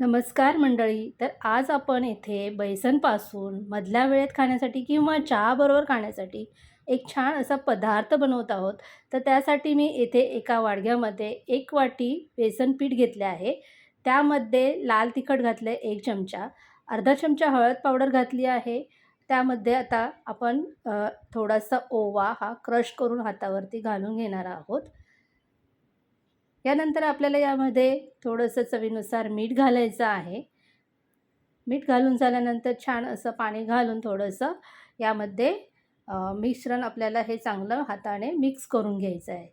नमस्कार मंडळी. तर आज आपण येथे बैसनपासून मधल्या वेळेत खाण्यासाठी किंवा चहाबरोबर खाण्यासाठी एक छान असा पदार्थ बनवत आहोत. तर त्यासाठी मी येथे एका वाडग्यामध्ये एक वाटी बेसन पीठ घेतले आहे. त्यामध्ये लाल तिखट घातले एक चमचा अर्धा चमचा हळद पावडर घातली आहे. त्यामध्ये आता आपण थोडासा ओवा हा क्रश करून हातावरती घालून घेणार आहोत. यानंतर आपल्याला यामध्ये थोडंसं चवीनुसार मीठ घालायचं आहे. मीठ घालून झाल्यानंतर छान असं पाणी घालून थोडंसं यामध्ये मिश्रण आपल्याला हे चांगलं हाताने मिक्स करून घ्यायचं आहे.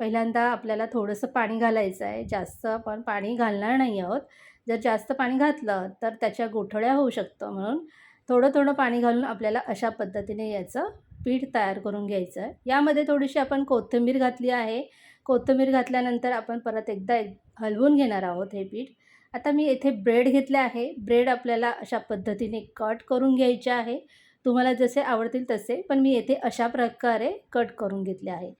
पहिल्यांदा आपल्याला थोडंसं पाणी घालायचं आहे. जास्त आपण पाणी घालणार नाही आहोत. जर जास्त पाणी घातलं तर त्याच्या गोठळ्या होऊ शकतं. म्हणून थोडं थोडं पाणी घालून आपल्याला अशा पद्धतीने याचं पीठ तयार करून घ्यायचं आहे. यामध्ये थोडीशी आपण कोथिंबीर घातली आहे. कोथिंबीर घातल्यानंतर आपण परत एकदा एक हलवून घेणार आहोत हे पीठ. आता मी येथे ब्रेड घेतले आहे. ब्रेड आपल्याला अशा पद्धतीने कट करून घ्यायचे आहे. तुम्हाला जसे आवडतील तसे पण मी येथे अशा प्रकारे कट करून घेतले आहे.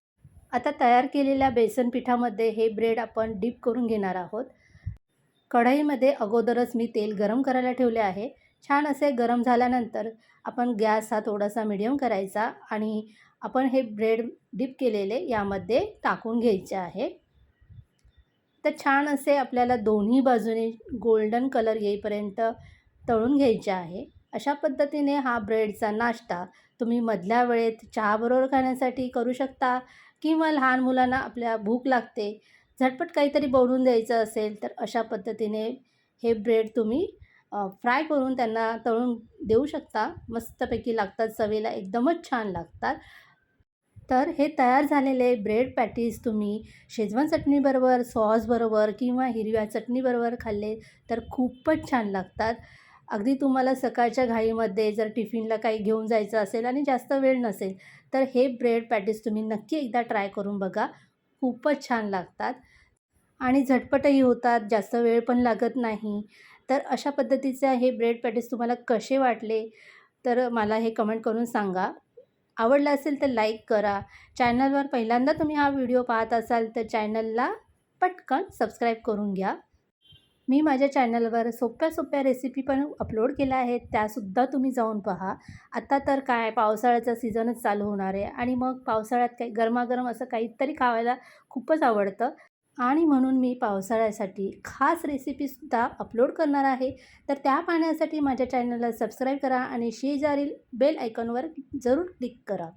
आता तयार केलेल्या बेसन पिठामध्ये हे ब्रेड आपण डीप करून घेणार आहोत. कढईमध्ये अगोदरच मी तेल गरम करायला ठेवले आहे. छान असे गरम झाल्यानंतर आपण गॅस हा थोडासा मिडियम करायचा आणि आपण हे ब्रेड डीप केलेले यामध्ये टाकून घ्यायचे आहे. तर छान असे आपल्याला दोन्ही बाजूने गोल्डन कलर येईपर्यंत तळून घ्यायचे आहे. अशा पद्धतीने हा ब्रेडचा नाश्ता तुम्ही मधल्या वेळेत चहाबरोबर खाण्यासाठी करू शकता किंवा लहान मुलांना आपल्या भूक लागते झटपट काहीतरी बनवून द्यायचं असेल तर अशा पद्धतीने हे ब्रेड तुम्ही फ्राय करून त्यांना तळून देऊ शकता. मस्तपैकी लागतात चवीला एकदमच छान लागतात. तर हे तयार झालेले ब्रेड पॅटीस तुम्ही शेजवान चटणीबरोबर सॉसबरोबर किंवा हिरव्या चटणीबरोबर खाल्ले तर खूपच छान लागतात. अगदी तुम्हाला सकाळच्या घाईमध्ये जर टिफिनला काही घेऊन जायचं असेल आणि जास्त वेळ नसेल तर हे ब्रेड पॅटीस तुम्ही नक्की एकदा ट्राय करून बघा. खूपच छान लागतात. आणि झटपटही होतात जास्त वेळ पण लागत नाही. तर अशा पद्धतीचे हे ब्रेड पॅटीस तुम्हाला कसे वाटले तर मला हे कमेंट करून सांगा. आवडलं असेल तर लाईक करा. चॅनलवर पहिल्यांदा तुम्ही हा व्हिडिओ पाहत असाल तर चॅनलला पटकन सबस्क्राईब करून घ्या. मी माझ्या चॅनलवर सोप्या सोप्या रेसिपी पण अपलोड केल्या आहेत त्यासुद्धा तुम्ही जाऊन पहा. आता तर काय पावसाळ्याचा सीझनच चालू होणार आहे आणि मग पावसाळ्यात काही गरमागरम असं काहीतरी खावायला खूपच आवडतं. आणि म्हणून मी पावसाळ्यासाठी खास रेसिपीसुद्धा अपलोड करणार आहे. तर त्या पाहण्यासाठी माझ्या चॅनलला सबस्क्राईब करा आणि शेजारील बेल आयकॉनवर जरूर क्लिक करा.